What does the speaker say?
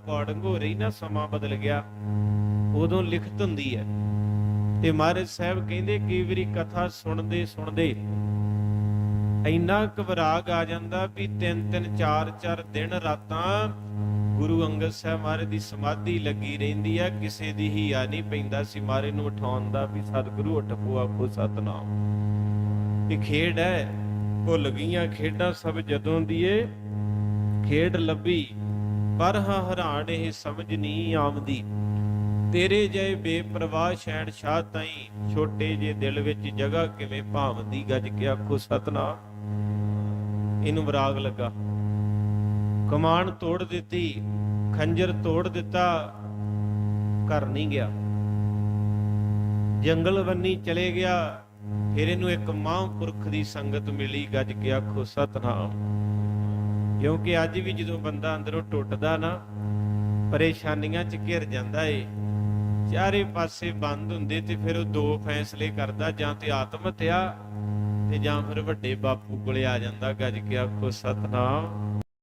Recording ਹੋ ਰਹੀ ਨਾ, ਸਮਾਂ ਬਦਲ ਗਿਆ। ਉਦੋਂ ਲਿਖਤ ਹੁੰਦੀ ਹੈ। ਤੇ ਮਹਾਰਾਜ ਸਾਹਿਬ ਕਹਿੰਦੇ, ਕਈ ਵਾਰੀ ਕਥਾ ਸੁਣਦੇ ਸੁਣਦੇ ਇੰਨਾ ਘਬਰਾਗ ਆ ਜਾਂਦਾ ਵੀ ਤਿੰਨ ਤਿੰਨ, ਚਾਰ ਚਾਰ ਦਿਨ ਰਾਤਾਂ ਗੁਰੂ ਅੰਗਦ ਸਾਹਿਬ ਮਹਾਰਾਜ ਦੀ ਸਮਾਧੀ ਲੱਗੀ ਰਹਿੰਦੀ ਆ ਕਿਸੇ ਦੀ ਹੀ ਆ ਨਹੀਂ ਪੈਂਦਾ ਸੀ। ਮਹਾਰਾਜ ਨੂੰ ਉਠਾਉਣ ਦਾ ਵੀ ਸਤਿਗੁਰੂ ਉੱਠ ਆਖੋ ਸਤਨਾਮ। ਇਹ ਖੇਡ ਹੈ। ਭੁੱਲ ਗਈਆਂ ਖੇਡਾਂ ਸਭ ਜਦੋਂ ਦੀ ਖੇਡ ਲੱਭੀ। ਪਰ ਹਾਂ ਹਰਾਣ ਇਹ ਸਮਝ ਨਹੀਂ ਆਉਂਦੀ। ਤੇਰੇ ਜੈ ਬੇਪਰਵਾਹ ਸ਼ੈਣ ਸ਼ਾਹ ਤਾਈ ਛੋਟੇ ਜੇ ਦਿਲ ਵਿੱਚ ਜਗ੍ਹਾ ਕਿਵੇਂ ਭਾਵਦੀ ਗੱਜ ਕੇ ਆਖੋ, ਸਤਨਾਮ, ਇਹਨੂੰ ਵਿਰਾਗ ਲੱਗਾ। ਕਮਾਨ ਤੋੜ ਦਿੱਤੀ, ਖੰਜਰ ਤੋੜ ਦਿੱਤਾ, ਘਰ ਨਹੀਂ ਗਿਆ। ਜੰਗਲ ਬੰਨੀ ਚਲੇ ਗਿਆ, ਫਿਰ ਇਹਨੂੰ ਇੱਕ ਮਹਾਂਪੁਰਖ ਦੀ ਸੰਗਤ ਮਿਲੀ ਗੱਜ ਕੇ ਆਖੋ, ਸਤਨਾਮ। ਕਿਉਂਕਿ ਅੱਜ ਵੀ ਜਦੋਂ ਬੰਦਾ ਅੰਦਰੋਂ ਟੁੱਟਦਾ ਨਾ, ਪਰੇਸ਼ਾਨੀਆਂ 'ਚ ਘਿਰ ਜਾਂਦਾ ਏ। ਚਾਰੇ ਪਾਸੇ ਬੰਦ ਹੁੰਦੇ ਤੇ ਫਿਰ ਉਹ ਦੋ ਫੈਸਲੇ ਕਰਦਾ, ਜਾਂ ਤੇ ਆਤਮ ਹੱਤਿਆ ਤੇ ਜਾਂ ਫਿਰ ਵੱਡੇ ਬਾਪੂ ਕੋਲੇ ਆ ਜਾਂਦਾ, ਗੱਜ ਕੇ ਆਖੋ, ਸਤਨਾਮ।